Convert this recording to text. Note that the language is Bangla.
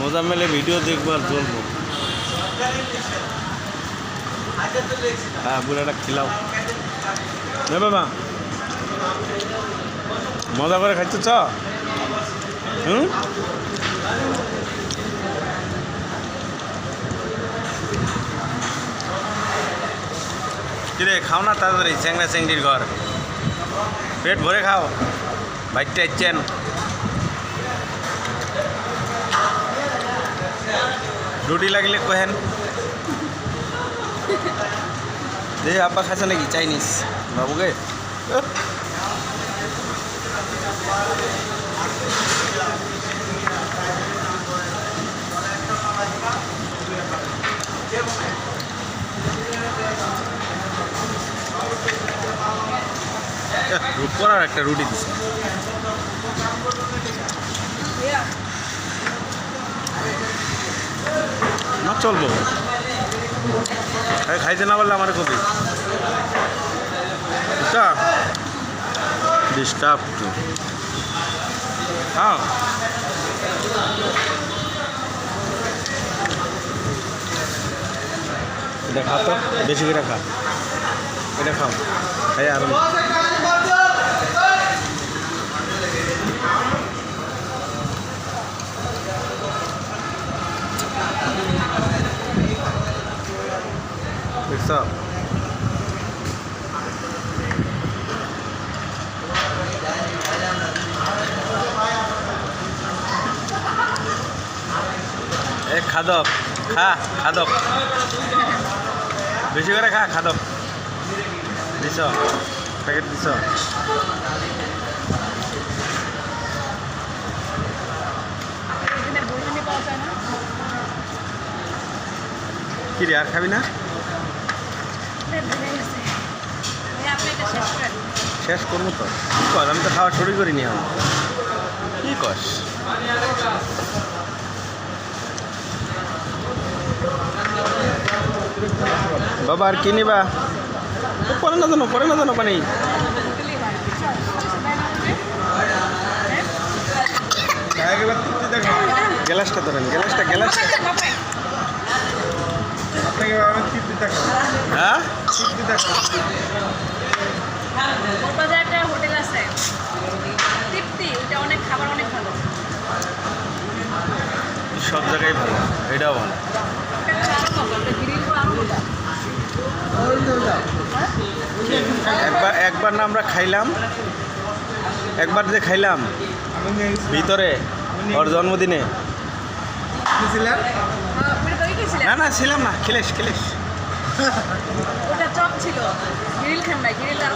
মোজাম্মেলে ভিডিও দেখব আর চলবো। হ্যাঁ বুড়াটা খিলাও। নে বাবা, মজা করে খাচ্ছ? চ হুম? কিরে, খাও না তাড়াতাড়ি চ্যাংরা চ্যাংড়ির ঘর। পেট ভরে খাও। বাইকটা ইচ্ছেন রুটি লাগলে কহেন। দে আপা খাচ্ছে নাকি? চাইনিজ। বাবুকে? পরার একটা রুটি দিছে। না চলবো। খাইতে না পারলে আমার কবি ডিস্টার্ব হ্যাঁ এটা তো, বেশি করে খা। এটা খাও। খাই আর দেখছ এ খাদক খা খাদক। বেশি করে খা খাদক। দিছ প্যাকেট দিছ। কি রে আর খাবি না এটা ভুলে গেছে এই আপনি এটা শেষ করব তো? কি কর? আমি তো খাওয়া শুরু করিনি আমি কি কস বাবা আর কি নিবা? পরে না জানো পরে না জানো পানি? গ্যালাসটা ধরেন গ্যালাসটা গ্যালাসটা হ্যাঁ? ওর বাজারে হোটেল আছে। তৃপ্তি ওইটা অনেক খাবার অনেক ভালো। সব জায়গায় ভালো এটাও ভালো। একবার একবার না আমরা খাইলাম। একবার যে খাইলাম ভিতরে ওর জন্মদিনে? না না ছিলাম না খেলেস খেলেস। ওটা চপ ছিল। গ্রিল খান না গ্রিল আর